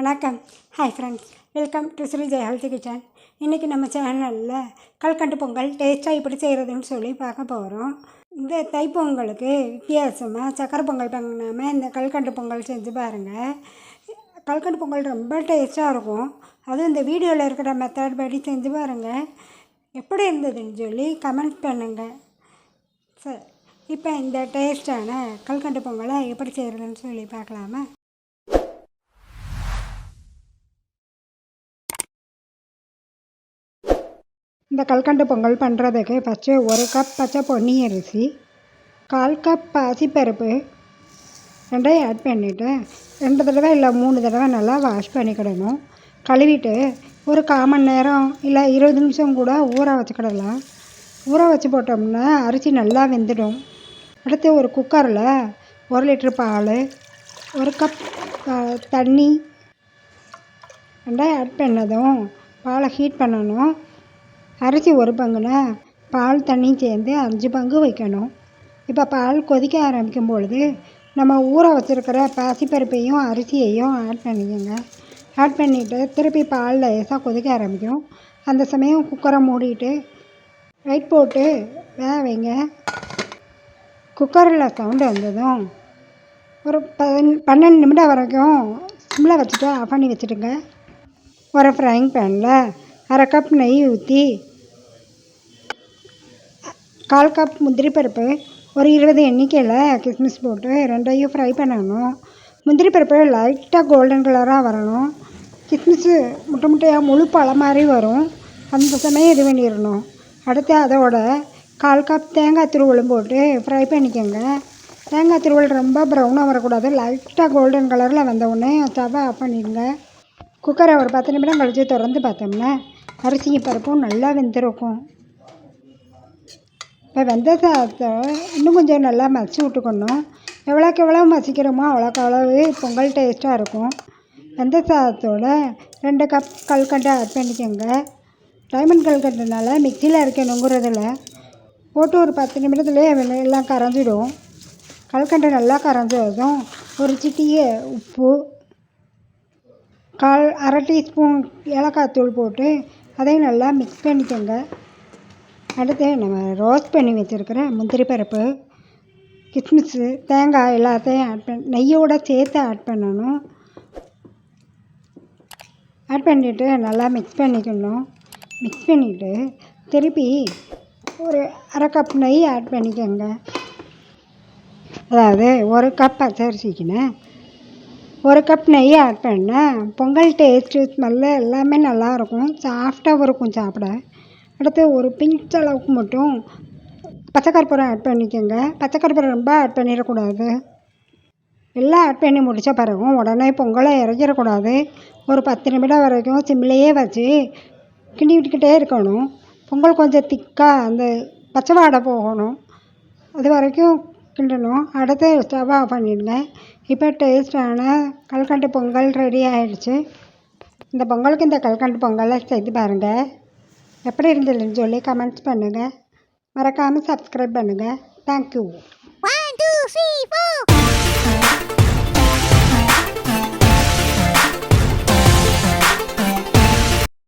வணக்கம். Hi friends welcome to Sri Jaya kitchen இன்றைக்கி நம்ம சேனலில் கல்கண்டு பொங்கல் டேஸ்ட்டாக இப்படி செய்கிறதுன்னு சொல்லி பார்க்க போகிறோம் இந்த தைப்பொங்கலுக்கு வித்தியாசமாக சக்கரை பொங்கல் பண்ணாமல் இந்த கல்கண்டு பொங்கல் செஞ்சு பாருங்கள் கல்கண்டு பொங்கல் ரொம்ப டேஸ்ட்டாக இருக்கும். அதுவும் இந்த வீடியோவில் இருக்கிற மெத்தட் படி செஞ்சு பாருங்கள் எப்படி இருந்ததுன்னு சொல்லி கமெண்ட் பண்ணுங்கள் சரி இப்போ இந்த டேஸ்ட்டான கல்கண்டு பொங்கலை எப்படி செய்கிறதுன்னு சொல்லி பார்க்கலாமா? இந்த கல்கண்டு பொங்கல் பண்ணுறதுக்கு ஃபஸ்ட்டு ஒரு கப் பச்சை பொன்னி அரிசி கால் கப் பாசிப்பருப்பு ரெண்டையும் ஆட் பண்ணிவிட்டு ரெண்டு தடவை இல்லை மூணு தடவை நல்லா வாஷ் பண்ணிக்கிடணும். கழுவிட்டு ஒரு கால் மணி நேரம் இல்லை இருபது நிமிஷம் கூட ஊற வச்சுக்கிடலாம். ஊற வச்சு போட்டோம்னா அரிசி நல்லா வெந்துடும். அடுத்து ஒரு குக்கரில் ஒரு லிட்ரு பால் ஒரு கப் தண்ணி ரெண்டாக ஆட் பண்ணதும் பாலை ஹீட் பண்ணணும். அரிசி ஒரு பங்குனா பால் தண்ணியும் சேர்ந்து அஞ்சு பங்கு வைக்கணும். இப்போ பால் கொதிக்க ஆரம்பிக்கும் பொழுது நம்ம ஊற வச்சுருக்கிற பாசிப்பருப்பையும் அரிசியையும் ஆட் பண்ணிக்கோங்க. ஆட் பண்ணிவிட்டு திருப்பி பால் லேசாக கொதிக்க ஆரம்பிக்கும். அந்த சமயம் குக்கரை மூடிட்டு லைட் போட்டு வேக வைங்க. குக்கரில் சவுண்டு வந்ததும் ஒரு பதன் பன்னெண்டு நிமிடம் வரைக்கும் சிம்மில் வச்சுட்டு ஆஃப் பண்ணி வச்சுடுங்க ஒரு ஃப்ரைங் பேனில் அரை கப் நெய் ஊற்றி கால் கப் முந்திரி பருப்பு ஒரு இருபது எண்ணிக்கையில் கிஸ்மிஸ் போட்டு ரெண்டையும் ஃப்ரை பண்ணணும். முந்திரி பருப்பு லைட்டாக கோல்டன் கலராக வரணும். கிஸ்மிஸ்ஸு முட்டை முட்டையாக முழு பழம் மாதிரி வரும். அந்த சமயம் இது பண்ணிடணும். அடுத்து அதோட கால் கப் தேங்காய் துருவலும் போட்டு ஃப்ரை பண்ணிக்கோங்க. தேங்காய் துருவல் ரொம்ப ப்ரௌனாக வரக்கூடாது. லைட்டாக கோல்டன் கலரில் வந்தவுடனே உடனே ஸ்டவ்வை ஆஃப் பண்ணிடுங்க. குக்கரை ஒரு பத்து நிமிடம் கழித்து திறந்து பார்த்தோம்னா அரிசி பருப்பும் நல்லா வெந்திருக்கும். இப்போ வெந்த சாதத்தை இன்னும் கொஞ்சம் நல்லா மசிச்சு விட்டுக்கணும். எவ்வளோக்கு எவ்வளோ மசிக்கிறோமோ அவ்வளோக்கு அவ்வளவு பொங்கல் டேஸ்ட்டாக இருக்கும். வெந்த சாதத்தோட ரெண்டு கப் கல்கண்டை ஆட் பண்ணிக்கோங்க. டைமண்ட் கல்கண்டுனால மிக்சியில் அரைக்கணுங்கிறதில்ல போட்டு ஒரு பத்து நிமிடத்துலேயே எல்லாம் கரைஞ்சிடும். கல்கண்டு நல்லா கரைஞ்சதும் ஒரு சிட்டிய உப்பு கால் அரை டீஸ்பூன் ஏலக்காய் தூள் போட்டு அதையும் நல்லா மிக்ஸ் பண்ணிக்கோங்க. அடுத்து நம்ம ரோஸ்ட் பண்ணி வச்சுருக்கிற முந்திரி பருப்பு கிஸ்மிஸ்ஸு தேங்காய் எல்லாத்தையும் ஆட் பண்ணி நெய்யோடு சேர்த்து ஆட் பண்ணணும். ஆட் பண்ணிவிட்டு நல்லா மிக்ஸ் பண்ணிக்கணும். மிக்ஸ் பண்ணிவிட்டு திருப்பி ஒரு அரை கப் நெய் ஆட் பண்ணிக்கோங்க. அதாவது ஒரு கப் பச்சரிசிக்குன்னு ஒரு கப் நெய் ஆட் பண்ணேன் பொங்கல் டேஸ்ட்டு ஸ்மெல்லு எல்லாமே நல்லாயிருக்கும் சாஃப்டாகவும் இருக்கும் சாப்பிட. அடுத்து ஒரு பிஞ்ச் அளவுக்கு மட்டும் பச்சை கற்பூரம் ஆட் பண்ணிக்கோங்க. பச்சை கற்பூரம் ரொம்ப ஆட் பண்ணிடக்கூடாது. எல்லாம் ஆட் பண்ணி முடித்த பிறகும் உடனே பொங்கலை இறக்கிடக்கூடாது. ஒரு பத்து நிமிடம் வரைக்கும் சிம்லேயே வச்சு கிண்டி விட்டுக்கிட்டே இருக்கணும். பொங்கல் கொஞ்சம் திக்காக அந்த பச்சை வாடை போகணும். அது வரைக்கும் கிண்டணும். அடுத்து ஸ்டவ் ஆஃப் பண்ணிடுங்க. இப்போ டேஸ்டான கல்கண்டு பொங்கல் ரெடி ஆகிடுச்சு இந்த பொங்கலுக்கு இந்த கல்கண்டு பொங்கலை செய்து பாருங்கள் எப்படி இருந்ததுன்னு சொல்லி கமெண்ட்ஸ் பண்ணுங்கள் மறக்காமல் சப்ஸ்கிரைப் பண்ணுங்கள் thank you one two three four